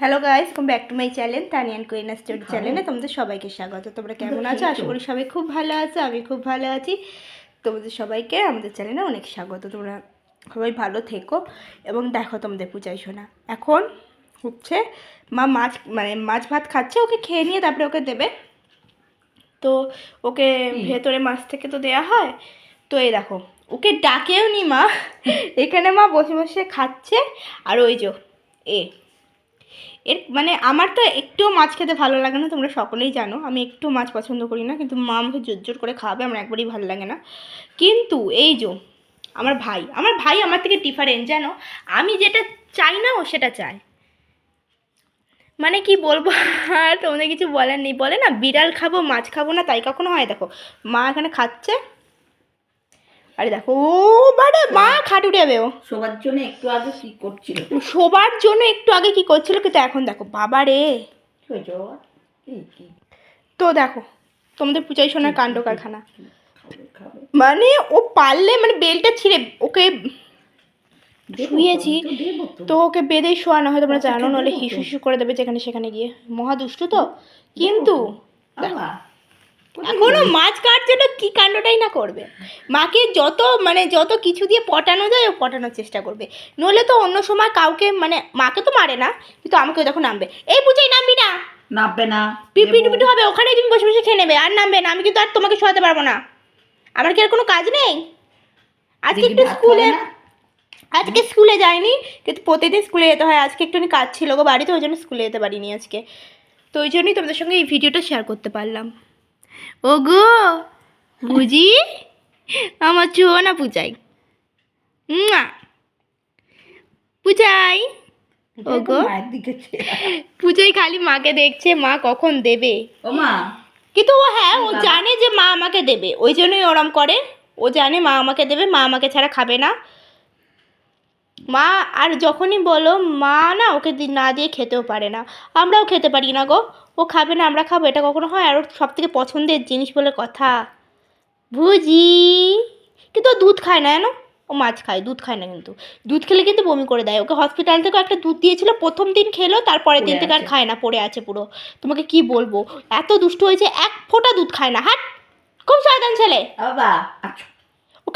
Hello guys come back to my channel তানিয়ান কুইনা story চ্যানেলে তোমাদের সবাইকে স্বাগত। তোমরা কেমন আছো? আশা করি সবাই খুব ভালো আছো আমি খুব ভালো আছি। তোমাদের সবাইকে আমাদের চ্যানেলে অনেক স্বাগত। তোমরা সবাই ভালো থেকো এবং দেখো তোমাদের পূজাই শোনা এখন হচ্ছে মা মাছ মানে মাছ ভাত খাচ্ছে ওকে খেয়ে নিয়ে তারপরে ওকে দেবে। তো ওকে ভেতরে মাছ থেকে তো দেয়া হয়। তো এই দেখো ওকে ডাকেও নি মা এখানে মা বসে বসে খাচ্ছে। আর ওই যে এ এর মানে আমার তো একটুও মাছ খেতে ভালো লাগে না, তোমরা সকলেই জানো। আমি একটু মাছ পছন্দ করি না, কিন্তু মা আমাকে জোর জোর করে খাওয়াবে, আমার একবারই ভালো লাগে না। কিন্তু এই যে, আমার ভাই আমার ভাই আমার থেকে ডিফারেন্ট জানো? আমি যেটা চাই না, ও সেটা চায়। মানে কি বলব, আর তোমাদের কিছু বলার নেই। বলে না, বিড়াল খাব, মাছ খাব না, তাই কখনো হয়? দেখো, মা এখানে খাচ্ছে আরে দেখো ও বারে মা খাট উঠে যাবে ও। সবার জন্য একটু আগে কি করছিল? শোবার জন্য একটু আগে কি করছিল? কিন্তু এখন দেখো বাবা রে। তো দেখো তোমাদের পূজাই সোনার কাণ্ড কারখানা। মানে ও পারলে মানে বেলটা ছিঁড়ে ওকে শুয়েছি। তো, ওকে বেঁধে শোয়ানো হয় তোমরা জানো নাহলে হিসু হিসু করে দেবে যেখানে সেখানে গিয়ে। মহা দুষ্টু তো। কিন্তু বাবা, এখনও মাছ কাটছে না কি কাণ্ডটাই না করবে? মাকে যত মানে যত কিছু দিয়ে পটানো যায় ও পটানোর চেষ্টা করবে। নইলে তো অন্য সময় কাউকে মানে মাকে তো মারে না কিন্তু আমাকে দেখো নামবে। এই বুঝেই নামবি না। নামবে না। পিপি। টুপিটু হবে ওখানে তুমি বসে বসে খেয়ে নেবে আর নামবে না। আমি কিন্তু আর তোমাকে শোয়াতে পারব না। আমার কি আর কোনো কাজ নেই? আজকে একটু স্কুলে আজকে স্কুলে যাইনি কিন্তু প্রতিদিন স্কুলে যেতে হয়। আজকে একটুখানি কাজ ছিল গো বাড়িতে ওই জন্য স্কুলে যেতে পারিনি আজকে। তো ওই জন্যই তোমাদের সঙ্গে এই ভিডিওটা শেয়ার করতে পারলাম। ও গো বুঝি? আমার চুয়ো না পূজাই। পূজাই ওগো। পূজাই খালি মাকে দেখছে মা কখন দেবে? ও মা। কিন্তু ও হ্যাঁ ও জানে যে মা আমাকে দেবে। ওই জন্যই ওরম করে। ও জানে মা আমাকে দেবে মা আমাকে ছাড়া খাবে না। মা আর যখনই বলো মা না ওকে না দিয়ে খেতেও পারে না। আমরাও খেতে পারি না গো। ও খাবে না আমরা খাব। এটা কখনো হয়? আর ওর সব থেকে পছন্দের জিনিস বলে কথা। বুঝি কিন্তু ও দুধ খায় না জানো? ও মাছ খায় দুধ খায় না কিন্তু। দুধ খেলে কিন্তু বমি করে দেয়। ওকে হসপিটাল থেকে একটা দুধ দিয়েছিল প্রথম দিন খেলো তারপরের দিন থেকে আর খায় না পড়ে আছে পুরো। তোমাকে কি বলব? এত দুষ্ট হয়েছে এক ফোঁটা দুধ খায় না। হাট! খুব শয়তান ছেলে! বাবা আচ্ছা।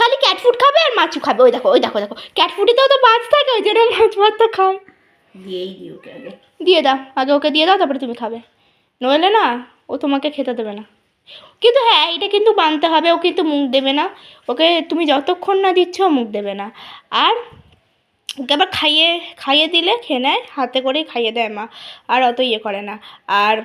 খালি ক্যাট ফুড খাবে আর মাছু খাবে। ওই দেখো ওই দেখো দেখো। ক্যাট ফুডিতেও তো মাছ থাকে ওই জন্য মাছ ভাতটা খায় দিয়েই দিও ওকে আগে। দিয়ে দাও আগে ওকে দিয়ে দাও তারপরে তুমি খাবে। নইলে না ও তোমাকে খেতে দেবে না। কিন্তু হ্যাঁ এটা কিন্তু মানতে হবে ও কিন্তু মুখ দেবে না। ওকে তুমি যতক্ষণ না দিচ্ছ মুখ দেবে না। আর ওকে আবার খাইয়ে খাইয়ে দিলে খেয়ে নেয় হাতে করেই খাইয়ে দেয় মা। আর অত ইয়ে করে না। আর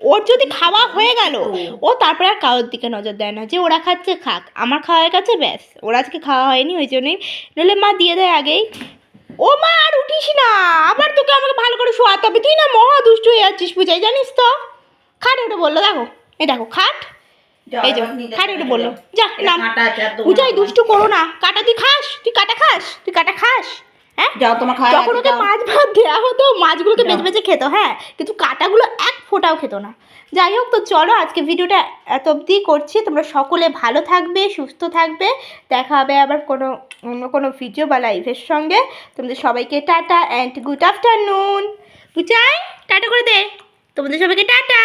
ওর যদি খাওয়া হয়ে গেল ও। তারপরে আর কারোর দিকে নজর দেয় না যে ওরা খাচ্ছে খাক আমার খাওয়া হয়ে গেছে ব্যাস। ওরা আজকে খাওয়া হয়নি ওই জন্যই। নইলে মা দিয়ে দেয় আগেই। ও মা আর উঠিস না আবার তোকে আমাকে ভালো করে শোয়াতে হবে। তুই না মহা দুষ্টু হয়ে যাচ্ছিস পূজাই জানিস তো? খাট উঠে বলল দেখো এই দেখো খাট। এই যে খাট উঠে বলল যা নাম। আমার- দুষ্টু করো না কাটা তুই খাস তুই কাটা খাস তুই কাটা খাস। হ্যাঁ? যাও তোমার খাওয়া যখন ওকে মাছ ভাত দেওয়া হতো মাছগুলোকে। বেছে বেছে খেত হ্যাঁ? কিন্তু কাটাগুলো এক ফোঁটাও খেত না। যাই হোক তো চলো আজকে ভিডিওটা এত অবধি করছি। তোমরা সকলে ভালো থাকবে সুস্থ থাকবে। দেখা হবে আবার কোনো অন্য কোনো ভিডিও বা লাইভের সঙ্গে। তোমাদের সবাইকে টাটা অ্যান্ড গুড আফটারনুন বুঝাই টাটা করে দে। তোমাদের সবাইকে টাটা।